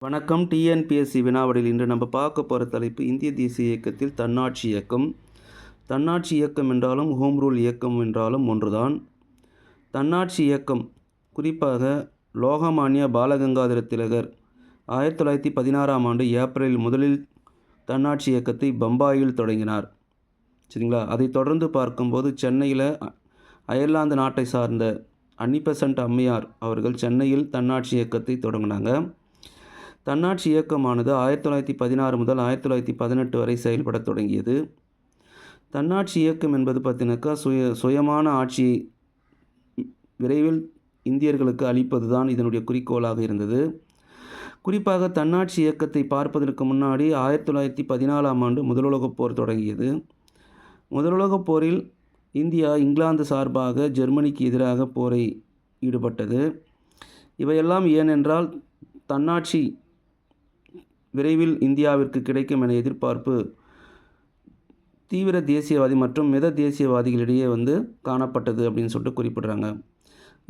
வணக்கம். டிஎன்பிஎஸ்சி வினாவடியில் இன்று நம்ம பார்க்க போகிற தலைப்பு இந்திய தேசிய இயக்கத்தில் தன்னாட்சி இயக்கம். தன்னாட்சி இயக்கம் என்றாலும் ஹோம் ரூல் இயக்கம் என்றாலும் ஒன்றுதான். தன்னாட்சி இயக்கம் குறிப்பாக லோகமானிய பாலகங்காதர திலகர் ஆயிரத்தி தொள்ளாயிரத்தி பதினாறாம் ஆண்டு ஏப்ரலில் முதலில் தன்னாட்சி இயக்கத்தை பம்பாயில் தொடங்கினார். சரிங்களா? அதை தொடர்ந்து பார்க்கும்போது சென்னையில் அயர்லாந்து நாட்டை சார்ந்த அன்னிபெசன்ட் அம்மையார் அவர்கள் சென்னையில் தன்னாட்சி இயக்கத்தை தொடங்கினாங்க. தன்னாட்சி இயக்கமானது ஆயிரத்தி தொள்ளாயிரத்தி பதினாறு முதல் ஆயிரத்தி தொள்ளாயிரத்தி பதினெட்டு வரை செயல்படத் தொடங்கியது. தன்னாட்சி இயக்கம் என்பது பார்த்தீங்கன்னாக்கா சுய சுயமான ஆட்சியை விரைவில் இந்தியர்களுக்கு அளிப்பது தான் இதனுடைய குறிக்கோளாக இருந்தது. குறிப்பாக தன்னாட்சி இயக்கத்தை பார்ப்பதற்கு முன்னாடி ஆயிரத்தி தொள்ளாயிரத்தி பதினாலாம் ஆண்டு முதலுலகப் போர் தொடங்கியது. முதலுலகப் போரில் இந்தியா இங்கிலாந்து சார்பாக ஜெர்மனிக்கு எதிராக போரை ஈடுபட்டது. இவையெல்லாம் ஏனென்றால் தன்னாட்சி விரைவில் இந்தியாவிற்கு கிடைக்கும் என எதிர்பார்ப்பு தீவிர தேசியவாதி மற்றும் மித தேசியவாதிகளிடையே வந்து காணப்பட்டது அப்படின்னு சொல்லிட்டு குறிப்பிடுறாங்க.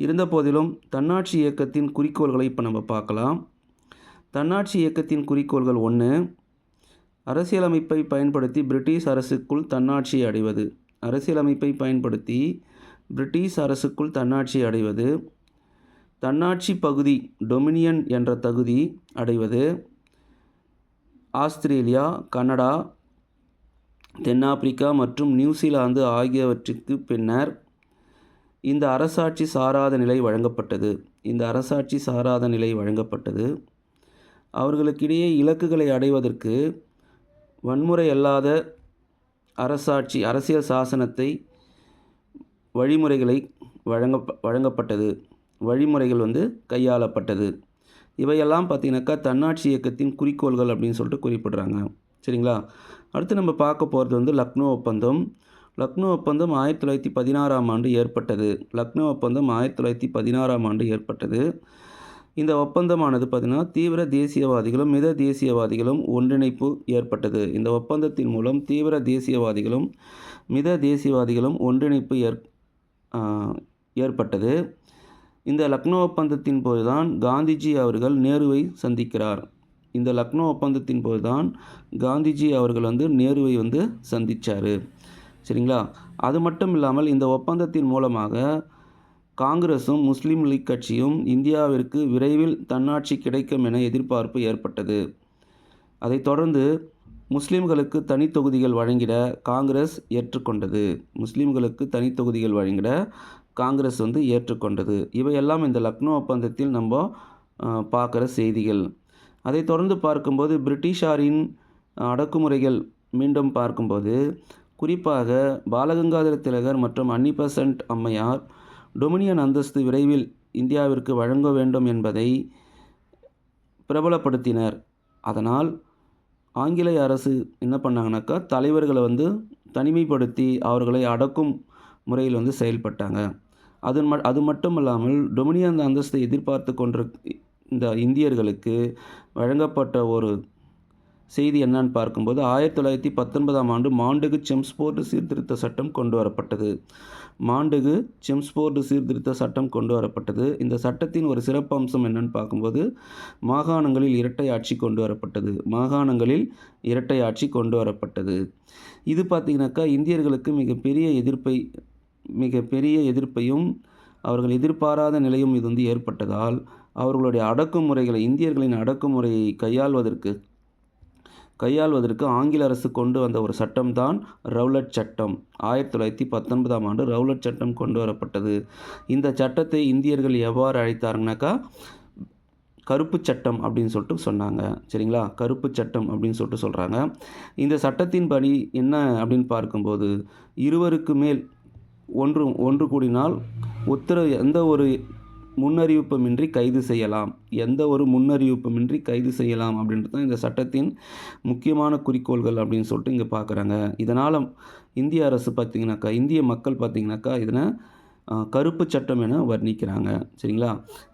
இருந்த போதிலும் தன்னாட்சி இயக்கத்தின் குறிக்கோள்களை இப்போ நம்ம பார்க்கலாம். தன்னாட்சி இயக்கத்தின் குறிக்கோள்கள் ஒன்று அரசியலமைப்பை பயன்படுத்தி பிரிட்டிஷ் அரசுக்குள் தன்னாட்சியை அடைவது. அரசியலமைப்பை பயன்படுத்தி பிரிட்டிஷ் அரசுக்குள் தன்னாட்சியை அடைவது. தன்னாட்சி பகுதி டொமினியன் என்ற தகுதி அடைவது. ஆஸ்திரேலியா கனடா தென்னாப்பிரிக்கா மற்றும் நியூசிலாந்து ஆகியவற்றுக்கு பின்னர் இந்த அரசாட்சி சாராத நிலை வழங்கப்பட்டது. இந்த அரசாட்சி சாராத நிலை வழங்கப்பட்டது. அவர்களுக்கிடையே இலக்குகளை அடைவதற்கு வன்முறை அல்லாத அரசாட்சி அரசியல் சாசனத்தை வழிமுறைகளை வழங்க வழங்கப்பட்டது. வழிமுறைகள் வந்து கையாளப்பட்டது. இவையெல்லாம் பார்த்தீங்கன்னாக்கா தன்னாட்சி இயக்கத்தின் குறிக்கோள்கள் அப்படின்னு சொல்லிட்டு குறிப்பிடுறாங்க. சரிங்களா? அடுத்து நம்ம பார்க்க போகிறது வந்து லக்னோ ஒப்பந்தம். லக்னோ ஒப்பந்தம் ஆயிரத்தி தொள்ளாயிரத்தி பதினாறாம் ஆண்டு ஏற்பட்டது. லக்னோ ஒப்பந்தம் ஆயிரத்தி தொள்ளாயிரத்தி பதினாறாம் ஆண்டு ஏற்பட்டது. இந்த ஒப்பந்தமானது பார்த்திங்கன்னா தீவிர தேசியவாதிகளும் மித தேசியவாதிகளும் ஒன்றிணைப்பு ஏற்பட்டது. இந்த ஒப்பந்தத்தின் மூலம் தீவிர தேசியவாதிகளும் மித தேசியவாதிகளும் ஒன்றிணைப்பு ஏற் ஏற்பட்டது. இந்த லக்னோ ஒப்பந்தத்தின் போதுதான் காந்திஜி அவர்கள் நேருவை சந்திக்கிறார். இந்த லக்னோ ஒப்பந்தத்தின் போதுதான் காந்திஜி அவர்கள் வந்து நேருவை வந்து சந்திச்சார். சரிங்களா? அது மட்டும் இல்லாமல் இந்த ஒப்பந்தத்தின் மூலமாக காங்கிரஸும் முஸ்லீம் லீக் கட்சியும் இந்தியாவிற்கு விரைவில் தன்னாட்சி கிடைக்கும் என எதிர்பார்ப்பு ஏற்பட்டது. அதைத் தொடர்ந்து முஸ்லீம்களுக்கு தனி தொகுதிகள் வழங்கிட காங்கிரஸ் ஏற்றுக்கொண்டது. முஸ்லீம்களுக்கு தனி தொகுதிகள் வழங்கிட காங்கிரஸ் வந்து ஏற்றுக்கொண்டது. இவையெல்லாம் இந்த லக்னோ ஒப்பந்தத்தில் நம்ம பார்க்குற செய்திகள். அதை தொடர்ந்து பார்க்கும்போது பிரிட்டிஷாரின் அடக்குமுறைகள் மீண்டும் பார்க்கும்போது குறிப்பாக பாலகங்காதர திலகர் மற்றும் அன்னிபசன்ட் அம்மையார் டொமினியன் அந்தஸ்து விரைவில் இந்தியாவிற்கு வழங்க வேண்டும் என்பதை பிரபலப்படுத்தினர். அதனால் ஆங்கிலேய அரசு என்ன பண்ணாங்கனாக்கா தலைவர்களை வந்து தனிமைப்படுத்தி அவர்களை அடக்கும் முறையில் வந்து செயல்பட்டாங்க. அது ம அது மட்டும் இல்லாமல் டொமினியன் அந்தஸ்தை எதிர்பார்த்து கொண்ட இந்த இந்தியர்களுக்கு வழங்கப்பட்ட ஒரு செய்தி என்னன்னு பார்க்கும்போது ஆயிரத்தி தொள்ளாயிரத்தி பத்தொன்பதாம் ஆண்டு மாண்டுகு செம்ஸ்போர்டு சீர்திருத்த சட்டம் கொண்டு வரப்பட்டது. மாண்டுகு செம்ஸ்போர்டு சீர்திருத்த சட்டம் கொண்டு வரப்பட்டது. இந்த சட்டத்தின் ஒரு சிறப்பம்சம் என்னன்னு பார்க்கும்போது மாகாணங்களில் இரட்டை ஆட்சி கொண்டு வரப்பட்டது. மாகாணங்களில் இரட்டை ஆட்சி கொண்டு வரப்பட்டது. இது பார்த்திங்கனாக்கா இந்தியர்களுக்கு மிகப்பெரிய எதிர்ப்பை மிகப்பெரிய எதிர்ப்பையும் அவர்கள் எதிர்பாராத நிலையும் இது வந்து ஏற்பட்டதால் அவர்களுடைய அடக்குமுறைகளை இந்தியர்களின் அடக்குமுறையை கையாள்வதற்கு கையாள்வதற்கு ஆங்கில அரசு கொண்டு வந்த ஒரு சட்டம்தான் ரவுலட் சட்டம். ஆயிரத்தி தொள்ளாயிரத்தி பத்தொன்பதாம் ஆண்டு ரவுலட் சட்டம் கொண்டு வரப்பட்டது. இந்த சட்டத்தை இந்தியர்கள் எவ்வாறு அழைத்தாருனாக்கா கருப்பு சட்டம் அப்படின்னு சொல்லிட்டு சொன்னாங்க. சரிங்களா? கருப்பு சட்டம் அப்படின்னு சொல்லிட்டு சொல்கிறாங்க இந்த சட்டத்தின் படி என்ன அப்படின்னு பார்க்கும்போது இருவருக்கு மேல் ஒன்று ஒன்று கூடினால் உத்தரவு எந்த ஒரு முன்னறிவிப்புமின்றி கைது செய்யலாம். எந்த ஒரு முன்னறிவிப்புமின்றி கைது செய்யலாம் அப்படின்றது தான் இந்த சட்டத்தின் முக்கியமான குறிக்கோள்கள் அப்படின்னு சொல்லிட்டு இங்கே பார்க்குறாங்க இதனால் இந்திய அரசு பார்த்திங்கனாக்கா இந்திய மக்கள் பார்த்திங்கனாக்கா இதனை கருப்பு சட்டம் என வர்ணிக்கிறாங்க. சரிங்களா?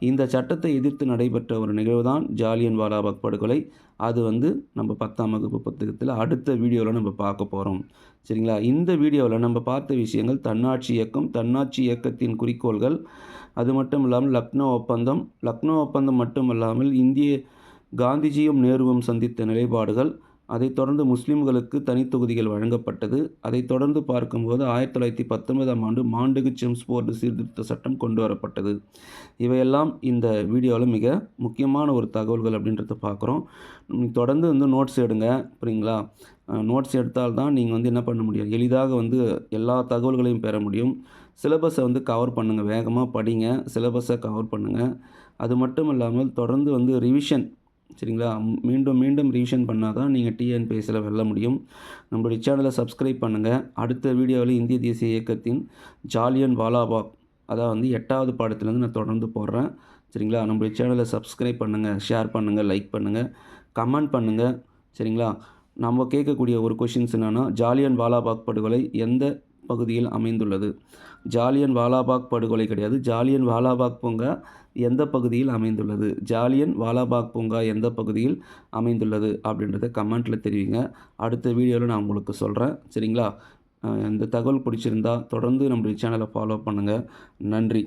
இந்த சட்டத்தை எதிர்த்து நடைபெற்ற ஒரு நிகழ்வு தான் ஜாலியன் வாலாபாக் படுகொலை அது வந்து நம்ம பத்தாம் வகுப்பு புத்தகத்தில் அடுத்த வீடியோவில் நம்ம பார்க்க போகிறோம் சரிங்களா? இந்த வீடியோவில் நம்ம பார்த்த விஷயங்கள் தன்னாட்சி இயக்கம் தன்னாட்சி இயக்கத்தின் குறிக்கோள்கள். அது மட்டும் இல்லாமல் லக்னோ ஒப்பந்தம். லக்னோ ஒப்பந்தம் மட்டும் இல்லாமல் இந்திய காந்திஜியும் நேருவும் சந்தித்த நிலைப்பாடுகள். அதைத் தொடர்ந்து முஸ்லிம்களுக்கு தனித்தொகுதிகள் வழங்கப்பட்டது. அதைத் தொடர்ந்து பார்க்கும்போது ஆயிரத்தி தொள்ளாயிரத்தி பத்தொன்பதாம் ஆண்டு மாண்டகு செம்ஸ்போர்டு சீர்திருத்த சட்டம் கொண்டு வரப்பட்டது. இவையெல்லாம் இந்த வீடியோவில் மிக முக்கியமான ஒரு தகவல்கள் அப்படின்றத பார்க்குறோம். தொடர்ந்து வந்து நோட்ஸ் எடுங்க புரியுங்களா? நோட்ஸ் எடுத்தால் தான் நீங்கள் வந்து என்ன பண்ண முடியும்? எளிதாக வந்து எல்லா தகவல்களையும் பெற முடியும். சிலபஸை வந்து கவர் பண்ணுங்கள் வேகமாக படிங்க சிலபஸை கவர் பண்ணுங்கள் அது மட்டும் இல்லாமல் தொடர்ந்து வந்து ரிவிஷன் சரிங்களா? மீண்டும் மீண்டும் ரிவிஷன் பண்ணால் தான் நீங்கள் டிஎன்பிஎஸ்சியில் வெல்ல முடியும். நம்மளுடைய சேனலை சப்ஸ்கிரைப் பண்ணுங்கள் அடுத்த வீடியோவில் இந்திய தேசிய இயக்கத்தின் ஜாலியன் வாலாபாக் அதான் வந்து எட்டாவது பாடத்துலேருந்து நான் தொடர்ந்து போடுறேன். சரிங்களா? நம்மளுடைய சேனலை சப்ஸ்கிரைப் பண்ணுங்கள் ஷேர் பண்ணுங்கள் லைக் பண்ணுங்கள் கமெண்ட் பண்ணுங்கள் சரிங்களா? நம்ம கேட்கக்கூடிய ஒரு கொஷின்ஸ் என்னென்னா ஜாலியன் வாலாபாக் படுகொலை எந்த பகுதியில் அமைந்துள்ளது. ஜாலியன் வாலாபாக் படுகொலை கிடையாது. ஜாலியன் வாலாபாக் பூங்கா எந்த பகுதியில் அமைந்துள்ளது? ஜாலியன் வாலாபாக் பூங்கா எந்த பகுதியில் அமைந்துள்ளது அப்படின்றத கமெண்ட்டில் தெரிவிங்க. அடுத்த வீடியோவில் நான் உங்களுக்கு சொல்கிறேன் சரிங்களா? இந்த தகவல் பிடிச்சிருந்தா தொடர்ந்து நம்முடைய சேனலை ஃபாலோ பண்ணுங்கள் நன்றி.